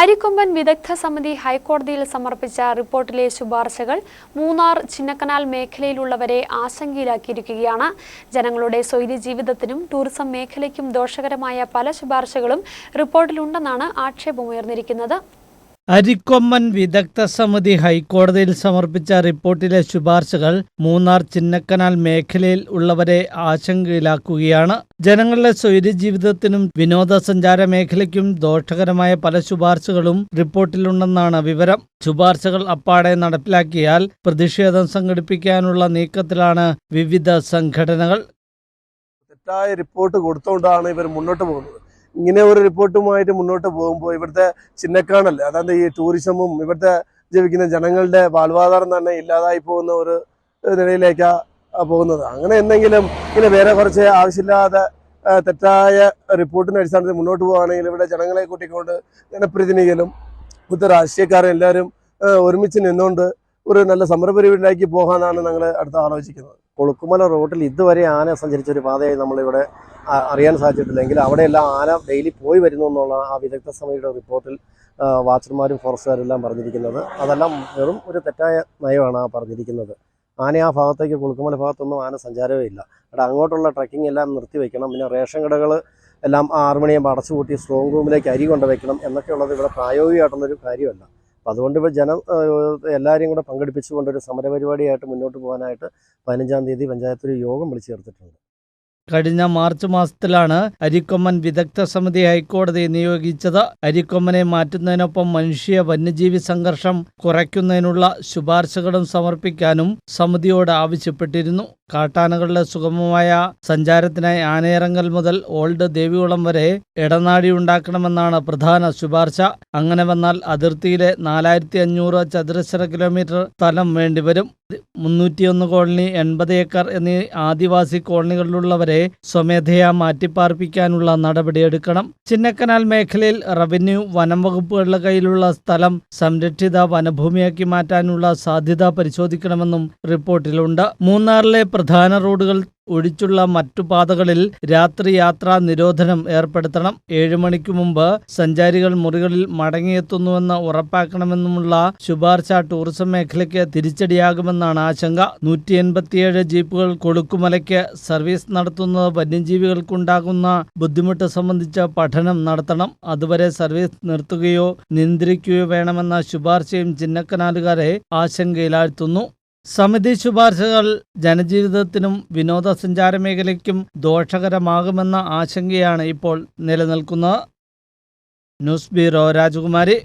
അരിക്കൊമ്പൻ വിദഗ്ധ സമിതി ഹൈക്കോടതിയിൽ സമർപ്പിച്ച റിപ്പോർട്ടിലെ ശുപാർശകൾ മൂന്നാർ ചിന്നക്കനാൽ മേഖലയിലുള്ളവരെ ആശങ്കയിലാക്കിയിരിക്കുകയാണ്. ജനങ്ങളുടെ സ്വൈര്യ ജീവിതത്തിനും ടൂറിസം മേഖലയ്ക്കും ദോഷകരമായ പല ശുപാർശകളും റിപ്പോർട്ടിലുണ്ടെന്നാണ് ആക്ഷേപമുയർന്നിരിക്കുന്നത്. അരിക്കൊമ്പൻ വിദഗ്ധ സമിതി ഹൈക്കോടതിയിൽ സമർപ്പിച്ച റിപ്പോർട്ടിലെ ശുപാർശകൾ മൂന്നാർ ചിന്നക്കനാൽ മേഖലയിൽ ഉള്ളവരെ ആശങ്കയിലാക്കുകയാണ്. ജനങ്ങളുടെ സ്വൈര്യജീവിതത്തിനും വിനോദസഞ്ചാര മേഖലയ്ക്കും ദോഷകരമായ പല ശുപാർശകളും റിപ്പോർട്ടിലുണ്ടെന്നാണ് വിവരം. ശുപാർശകൾ അപ്പാടെ നടപ്പിലാക്കിയാൽ പ്രതിഷേധം സംഘടിപ്പിക്കാനുള്ള നീക്കത്തിലാണ് വിവിധ സംഘടനകൾ. തെറ്റായ റിപ്പോർട്ട് കൊടുത്തുകൊണ്ടാണ് ഇവർ മുന്നോട്ട് പോകുന്നത്. ഇങ്ങനെ ഒരു റിപ്പോർട്ടുമായിട്ട് മുന്നോട്ട് പോകുമ്പോൾ ഇവിടുത്തെ ചിന്നക്കാണൽ അതായത് ഈ ടൂറിസമും ഇവിടുത്തെ ജീവിക്കുന്ന ജനങ്ങളുടെ വാൽവാധാരം തന്നെ ഇല്ലാതായി പോകുന്ന ഒരു നിലയിലേക്കാണ് പോകുന്നത്. അങ്ങനെ എന്തെങ്കിലും ഇങ്ങനെ വേറെ കുറച്ച് ആവശ്യമില്ലാതെ തെറ്റായ റിപ്പോർട്ടിന്റെ അടിസ്ഥാനത്തിൽ മുന്നോട്ട് പോകുകയാണെങ്കിൽ ഇവിടെ ജനങ്ങളെ കൂട്ടിക്കൊണ്ട് ജനപ്രതിനിധികളും ഇവിടുത്തെ രാഷ്ട്രീയക്കാരും എല്ലാവരും ഒരുമിച്ച് നിന്നുകൊണ്ട് ഒരു നല്ല സമരപരിപാടിയിലേക്ക് പോകാനാണ് ഞങ്ങൾ അടുത്ത് ആലോചിക്കുന്നത്. കൊളുക്കുമല റോട്ടിൽ ഇതുവരെ ആന സഞ്ചരിച്ച ഒരു പാതയായി നമ്മളിവിടെ അറിയാൻ സാധിച്ചിട്ടില്ലെങ്കിൽ അവിടെയെല്ലാം ആന ഡെയിലി പോയി വരുന്നു എന്നുള്ള ആ വിദഗ്ധ സമിതിയുടെ റിപ്പോർട്ടിൽ വാച്ചർമാരും ഫോറസ്റ്റുകാരും എല്ലാം പറഞ്ഞിരിക്കുന്നത്. അതെല്ലാം വെറും ഒരു തെറ്റായ നയമാണ് ആ പറഞ്ഞിരിക്കുന്നത്. ആന ആ ഭാഗത്തേക്ക് കൊളുക്കുമല ഭാഗത്തൊന്നും ആന സഞ്ചാരമേ ഇല്ല. അവിടെ അങ്ങോട്ടുള്ള ട്രക്കിംഗ് എല്ലാം നിർത്തിവെക്കണം പിന്നെ റേഷൻ കടകൾ എല്ലാം ആറുമണിയാകുമ്പോൾ അടച്ചുപൂട്ടി സ്ട്രോങ് റൂമിലേക്ക് അരി കൊണ്ടുവയ്ക്കണം എന്നൊക്കെയുള്ളത് ഇവിടെ പ്രായോഗികമായിട്ടുള്ളൊരു കാര്യമല്ല. അപ്പോൾ അതുകൊണ്ട് ഇപ്പോൾ ജനം എല്ലാവരെയും കൂടെ പങ്കെടുപ്പിച്ചുകൊണ്ട് ഒരു സമരപരിപാടിയായിട്ട് മുന്നോട്ട് പോകാനായിട്ട് പതിനഞ്ചാം തീയതി പഞ്ചായത്തിൽ ഒരു യോഗം വിളിച്ചു ചേർത്തിട്ടുണ്ട്. കഴിഞ്ഞ മാർച്ച് മാസത്തിലാണ് അരിക്കൊമ്മൻ വിദഗ്ധ സമിതി ഹൈക്കോടതി നിയോഗിച്ചത്. അരിക്കൊമ്മനെ മാറ്റുന്നതിനൊപ്പം മനുഷ്യ വന്യജീവി സംഘർഷം കുറയ്ക്കുന്നതിനുള്ള ശുപാർശകളും സമർപ്പിക്കാനും സമിതിയോട് ആവശ്യപ്പെട്ടിരുന്നു. കാട്ടാനകളുടെ സുഗമമായ സഞ്ചാരത്തിനായി ആനയിറങ്ങൽ മുതൽ ഓൾഡ് ദേവികുളം വരെ ഇടനാഴി ഉണ്ടാക്കണമെന്നാണ് പ്രധാന ശുപാർശ. അങ്ങനെ വന്നാൽ അതിർത്തിയിലെ നാലായിരത്തി അഞ്ഞൂറ് ചതുരശ്ര കിലോമീറ്റർ സ്ഥലം വേണ്ടിവരും. മുന്നൂറ്റിയൊന്ന് കോളനി എൺപത് ഏക്കർ എന്നീ ആദിവാസി കോളനികളിലുള്ളവരെ സ്വമേധയാ മാറ്റിപ്പാർപ്പിക്കാനുള്ള നടപടിയെടുക്കണം ചിന്നക്കനാൽ മേഖലയിൽ റവന്യൂ വനം വകുപ്പുകളുടെ കയ്യിലുള്ള സ്ഥലം സംരക്ഷിത വനഭൂമിയാക്കി മാറ്റാനുള്ള സാധ്യത പരിശോധിക്കണമെന്നും റിപ്പോർട്ടിലുണ്ട്. മൂന്നാറിലെ പ്രധാന റോഡുകൾ ഒഴിച്ചുള്ള മറ്റു പാതകളിൽ രാത്രി യാത്രാ നിരോധനം ഏർപ്പെടുത്തണം. ഏഴു മണിക്ക് മുമ്പ് സഞ്ചാരികൾ മുറികളിൽ മടങ്ങിയെത്തുന്നുവെന്ന് ഉറപ്പാക്കണമെന്നുമുള്ള ശുപാർശ ടൂറിസം മേഖലയ്ക്ക് തിരിച്ചടിയാകുമെന്നാണ് ആശങ്ക. നൂറ്റി എൺപത്തിയേഴ് ജീപ്പുകൾ കൊളുക്കുമലയ്ക്ക് സർവീസ് നടത്തുന്നത് വന്യജീവികൾക്കുണ്ടാകുന്ന ബുദ്ധിമുട്ട് സംബന്ധിച്ച പഠനം നടത്തണം. അതുവരെ സർവീസ് നിർത്തുകയോ നിയന്ത്രിക്കുകയോ വേണമെന്ന ശുപാർശയും ചിന്നക്കനാലുകാരെ ആശങ്കയിലാഴ്ത്തുന്നു. സമിതി ശുപാർശകൾ ജനജീവിതത്തിനും വിനോദസഞ്ചാര മേഖലയ്ക്കും ദോഷകരമാകുമെന്ന ആശങ്കയാണ് ഇപ്പോൾ നിലനിൽക്കുന്നത്. ന്യൂസ് ബ്യൂറോ രാജകുമാരി.